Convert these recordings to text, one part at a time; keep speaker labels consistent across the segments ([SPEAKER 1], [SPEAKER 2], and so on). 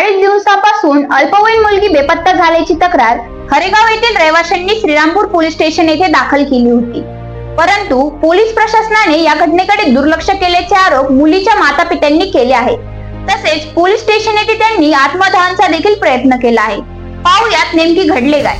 [SPEAKER 1] वर्षापासून अल्पवयीन मुलगी बेपत्ता झाल्याची तक्रार हरेगाव येथील रहिवाशांनी श्रीरामपूर पोलीस स्टेशन येथे दाखल केली होती. परंतु पोलीस प्रशासनाने या घटनेकडे दुर्लक्ष केल्याचे आरोप मुलीच्या माता पित्यांनी केले आहेत. तसेच पोलीस स्टेशन येथे त्यांनी आत्मदहनचा देखील प्रयत्न केला आहे. पाहुयात नेमकी घडले काय?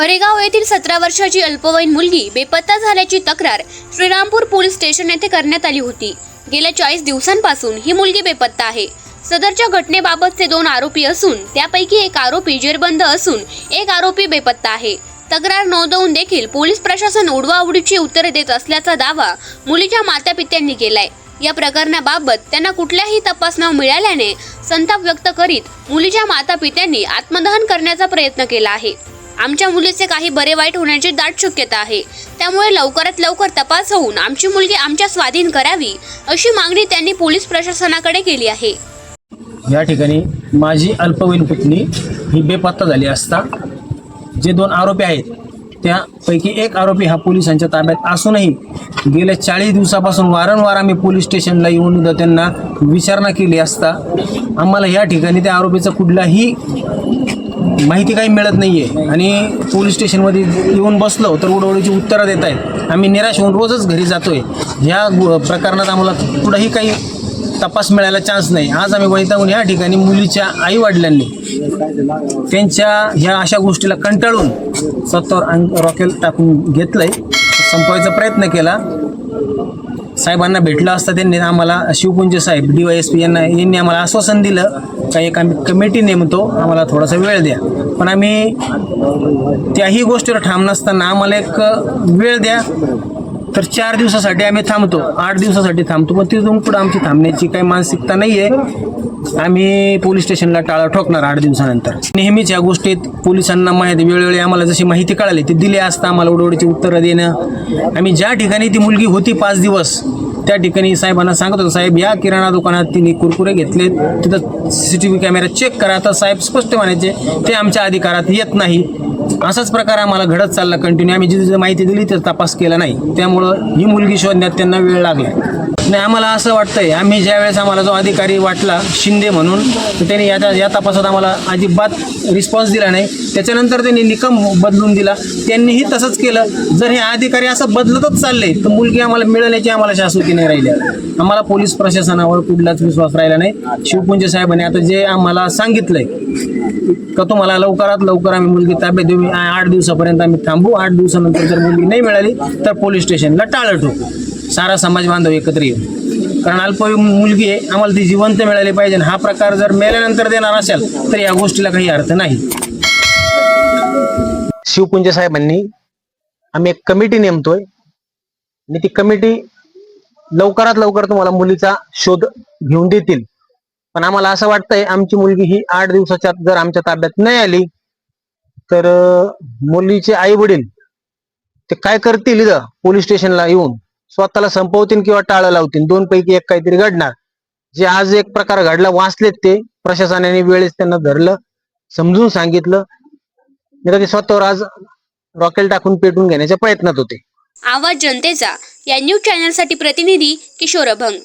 [SPEAKER 2] हरेगाव येथील सतरा वर्षाची अल्पवयीन मुलगी बेपत्ता झाल्याची तक्रार श्रीरामपूर पोलीस स्टेशन येथे करण्यात आली होती. गेल्या चाळीस दिवसांपासून ही मुलगी बेपत्ता आहे. सदरच्या घटनेबाबतचे दोन आरोपी असून त्यापैकी एक आरोपी जेरबंद असून एक आरोपी बेपत्ता आहे. तक्रार नोंदवून देखील पोलीस प्रशासन उडवाउडीची उत्तरे देत असल्याचा दावा मुलीच्या मातापित्यांनी केलाय. या प्रकरणाबाबत त्यांना कुठल्याही तपास न मिळाल्याने संताप व्यक्त करीत मुलीच्या मातापित्यांनी आत्मदहन करण्याचा प्रयत्न केला आहे. आमच्या मुलीचे काही बरे वाईट होण्याची दाट शक्यता आहे. त्यामुळे लवकरात लवकर तपास होऊन आमची मुलगी आमच्या स्वाधीन करावी अशी मागणी त्यांनी पोलीस प्रशासनाकडे केली आहे.
[SPEAKER 3] या ठिकाणी माझी अल्पवयीन पुतणी ही बेपत्ता झाली असता जे दोन आरोपी आहेत त्यापैकी एक आरोपी हा पोलिसांच्या ताब्यात असूनही गेल्या चाळीस दिवसापासून वारंवार आम्ही पोलीस स्टेशनला येऊन त्यांना विचारणा केली असता आम्हाला या ठिकाणी त्या आरोपीचा कुठलाही माहिती काही मिळत नाही आहे आणि पोलीस स्टेशनमध्ये येऊन बसलो तर उडवडीची उत्तरं देत आहेत. आम्ही निराश होऊन रोजच घरी जातो आहे ह्या गु- प्रकरणात आम्हाला कुठंही काही तपास मिळायला चान्स नाही. आज आम्ही वैतागून या ठिकाणी मुलीच्या आई वडिलांनी त्यांच्या ह्या अशा गोष्टीला कंटाळून स्वतःवर अंग रॉकेल टाकून घेतलंय. संपवायचा प्रयत्न केला. साहेबांना भेटलं असता त्यांनी आम्हाला शिवपुंज साहेब डी वाय एस पी यांना यांनी आम्हाला आश्वासन दिलं का एक आम्ही कमिटी नेमतो आम्हाला थोडासा वेळ द्या. पण आम्ही त्याही गोष्टीवर ठाम नसताना आम्हाला एक वेळ द्या. तर चार दिवसासाठी आम्ही थांबतो आठ दिवसासाठी थांबतो. पण तिथून पुढे आमची थांबण्याची काही मानसिकता नाही आहे आम्ही पोलीस स्टेशनला टाळा ठोकणार आठ दिवसानंतर. नेहमीच या गोष्टीत पोलिसांना माहिती वेळोवेळी आम्हाला जशी माहिती कळाली ती दिली असता आम्हाला उडवडीची उत्तरं देणं. आम्ही ज्या ठिकाणी ती मुलगी होती पाच दिवस त्या ठिकाणी साहेबांना सांगत होतो साहेब या किराणा दुकानात तिने कुरकुरे घेतले तिथं C C T V camera check करा. तर साहेब स्पष्ट म्हणायचे ते आमच्या अधिकारात येत नाही. असाच प्रकार आम्हाला घडत चालला कंटिन्यू आम्ही जिथे माहिती दिली तर तपास केला नाही. त्यामुळं ही मुलगी शोधण्यात त्यांना वेळ लागला. नाही आम्हाला असं वाटतंय आम्ही ज्या वेळेस आम्हाला जो अधिकारी वाटला शिंदे म्हणून तर त्यांनी याच्या या तपासात आम्हाला अजिबात रिस्पॉन्स दिला नाही. त्याच्यानंतर त्यांनी निकम बदलून दिला. त्यांनीही तसंच केलं. जर हे अधिकारी असं बदलतच चालले तर मुलगी आम्हाला मिळण्याची आम्हाला शाश्वती नाही राहिली. आम्हाला पोलीस प्रशासनावर कुठलाच विश्वास राहिला नाही. शिवपुंजे साहेबांनी आता जे आम्हाला सांगितलंय का तुम्हाला लवकरात लवकर आम्ही मुलगी ताब्यात देऊ. आठ दिवसापर्यंत आम्ही थांबू. आठ दिवसानंतर जर मुलगी नाही मिळाली तर पोलीस स्टेशनला टाळं ठोकू. सारा समाज बांधव एकत्र येऊ. कारण अल्पवयीन मुलगी आहे आम्हाला ती जिवंत मिळाली पाहिजे. हा प्रकार जर मेल्यानंतर देणार असेल तर या गोष्टीला काही अर्थ नाही. शिवपुंज साहेबांनी आम्ही एक कमिटी नेमतोय. आणि ती कमिटी लवकरात लवकर तुम्हाला मुलीचा शोध घेऊन देतील. पण आम्हाला असं वाटतंय आमची मुलगी ही आठ दिवसाच्या जर आमच्या ताब्यात नाही आली तर मुलीचे आई वडील ते काय करतील इथं? पोलीस स्टेशनला येऊन स्वतःला संपवतील किंवा टाळं लावतील? दोन पैकी एक काहीतरी घडणार. जे आज एक प्रकार घडला वाचलेत ते. प्रशासनाने वेळेस त्यांना धरलं समजून सांगितलं. ते स्वतःवर आज रॉकेल टाकून पेटून घेण्याच्या प्रयत्नात होते.
[SPEAKER 2] आवाज जनतेचा. या न्यूज चॅनलसाठी प्रतिनिधी किशोर अभंग.